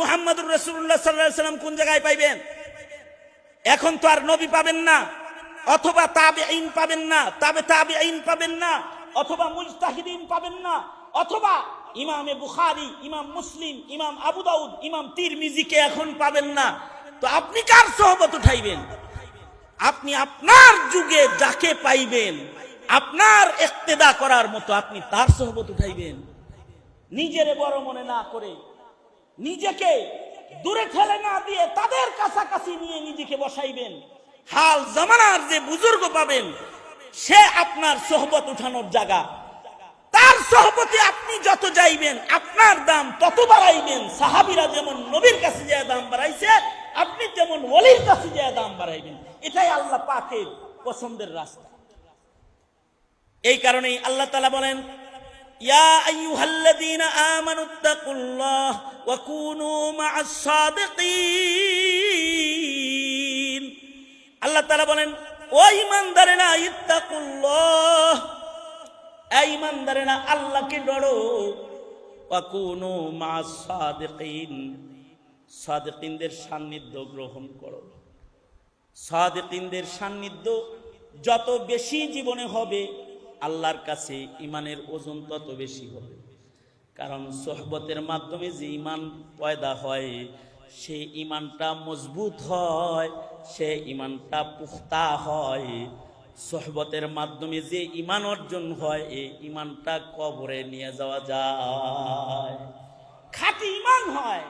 মুহাম্মদুর রসুল্লাহ সাল্লাহ সাল্লাম কোন জায়গায় পাইবেন? এখন তো আর নবী পাবেন না, অথবা তাবে আইন পাবেন না, তাবে তাবে আইন পাবেন না, অথবা মুজতাহিদিন পাবেন না, অথবা ইমামে বুখারি, ইমাম মুসলিম, ইমাম আবু দাউদ, ইমাম তিরমিজিকে এখন পাবেন না। তো আপনি কার সহবত উঠাইবেন? আপনি আপনার যুগে যাকে পাইবেন, আপনার ইক্তেদা করার মতো আপনি তার সহবত উঠাইবেন। নিজেরে বড় মনে না করে নিজেকে দূরে ঠেলে না দিয়ে তাদের কাছাকাছি নিয়ে নিজেকে বসাইবেন। হাল জামানার যে বুজুর্গ পাবেন, সে আপনার সোহবত উঠানোর জায়গা। তার সহবতে আপনি যত যাইবেন, আপনার দাম তত বাড়াইবেন। সাহাবিরা যেমন নবীর কাছে যে দাম বাড়াইছে, আপনি তেমন ওলির কাছে যে দাম বাড়াইবেন। এটাই আল্লাহ পাকের পছন্দের রাস্তা। এই কারণেই আল্লাহ তালা বলেন ইয়া আইয়ুহাল্লাযীনা আমানুত্তাকুল্লাহ ওয়া কুনু মা'আস সাদিকিন। আল্লাহ তাআলা বলেন, ও ঈমানদারেরা, ইত্তাকুল্লাহ। এই ঈমানদারেরা, আল্লাহকে ডরো। ওয়া কুনু মা'আস সাদিকিন। সাদিকিনদের সান্নিধ্য গ্রহণ করো। সাদেকিনদের সান্নিধ্য যত বেশি জীবনে হবে আল্লাহর কাছে ইমানের ওজন তত বেশি হবে। কারণ সোহবতের মাধ্যমে যে ইমান পয়দা হয় সে ইমানটা মজবুত হয়, সে ইমানটা পুখতা হয়। সোহবতের মাধ্যমে যে ইমান অর্জন হয় এই ইমানটা কবরে নিয়ে যাওয়া যায়। খাঁটি ইমান হয়,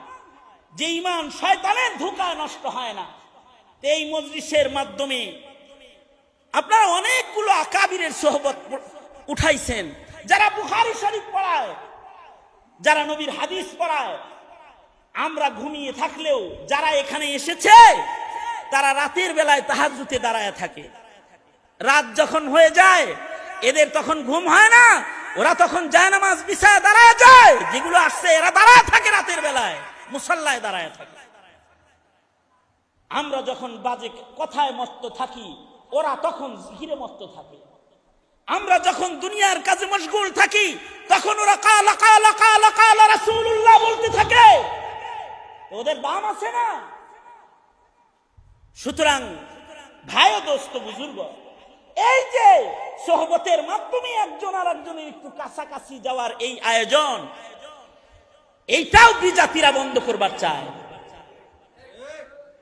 যে ইমান শয়তানের ধোকায় নষ্ট হয় না। এই মজলিসের মাধ্যমে আপনারা অনেকগুলো আকাবিরের সোহবত উঠাইছেন। যারা বুখারি শরীফ পড়ায়, যারা নবীর হাদিস পড়ায়, আমরা ঘুমিয়ে থাকলেও যারা এখানে এসেছে, তারা রাতের বেলায় তাহাজুতে দাঁড়ায় থাকে। রাত যখন হয়ে যায়, এদের তখন ঘুম হয় না, ওরা তখন যায় নামাজ বিছায় দাঁড়ায় যায়। যেগুলো আসছে, এরা দাঁড়ায় থাকে রাতের বেলায়, মুসল্লায় দাঁড়ায় থাকে। আমরা যখন বাজে কথায় মস্ত থাকি ওরা তখন হিরে মস্ত থাকে। আমরা যখন দুনিয়ার কাজে মশগুল থাকি, তখন ওরা কালা কালা কালা কালা রাসূলুল্লাহ বলতে থাকে। ওদের দাম আছে না? সুতরাং ভাই দোস্ত, বুজুর্গ, এই যে সোহবতের মাধ্যমে একজন আর একজনের একটু কাছাকাছি যাওয়ার এই আয়োজন, এইটাও বিজাতিরা বন্ধ করবার চায়।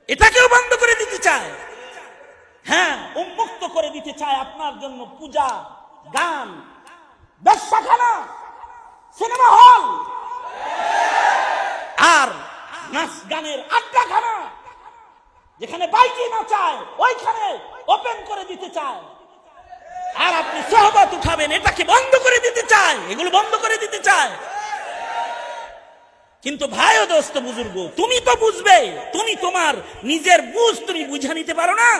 এটাকেও বন্ধ করে দিতে চায়। হ্যাঁ উন্মুক্ত করে দিতে চায় আপনার জন্য পূজা, গান ব্যবসাখানা সিনেমা হল, আর নাচ গানের আড্ডাখানা, যেখানে বাইকে না চায়, ওইখানে ওপেন করে দিতে চায়। আর আপনি সহবত উঠাবেন, এটাকে বন্ধ করে দিতে চায়, এগুলো বন্ধ করে দিতে চায়। কিন্তু ভাই ও দোস্ত বুজুর্গ, তুমি তো বুঝবে, তুমি তোমার নিজের বুঝ তুমি বুঝে নিতে পারো না।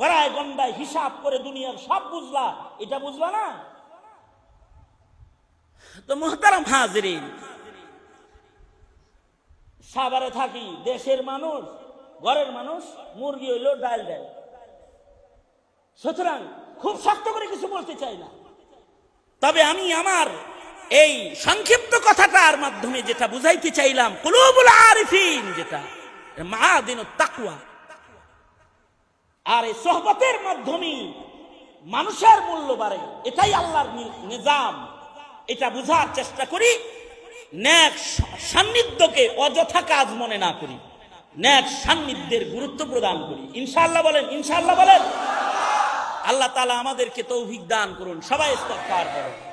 করায় গন্ডায় হিসাব করে দুনিয়ার সব বুঝলা, এটা বুঝলা না? তো মোহতারাম হাজরিন, সাভারে থাকি, দেশের মানুষ, ঘরের মানুষ, মুরগি হইল ডাল দেয় সুতরাং খুব শক্ত করে কিছু বলতে চাই না। তবে আমি আমার এই সংক্ষিপ্ত কথাটার মাধ্যমে যেটা বুঝাইতে চাইলাম, কুলুবুল আরিফিন যেটা মা দিন তাকুয়া আর এই সোহবতের মাধ্যমে মানুষের মূল্য বাড়ে এটাই আল্লাহর নিজাম। এটা বুঝার চেষ্টা করি, ন্যাক সান্নিধ্যকে অযথা কাজ মনে না করি, ন্যাক সান্নিধ্যের গুরুত্ব প্রদান করি। ইনশাআল্লাহ বলেন ইনশাআল্লাহ বলেন। আল্লাহ তালা আমাদেরকে তৌফিক দান করুন, সবাই ইস্তফার করুন।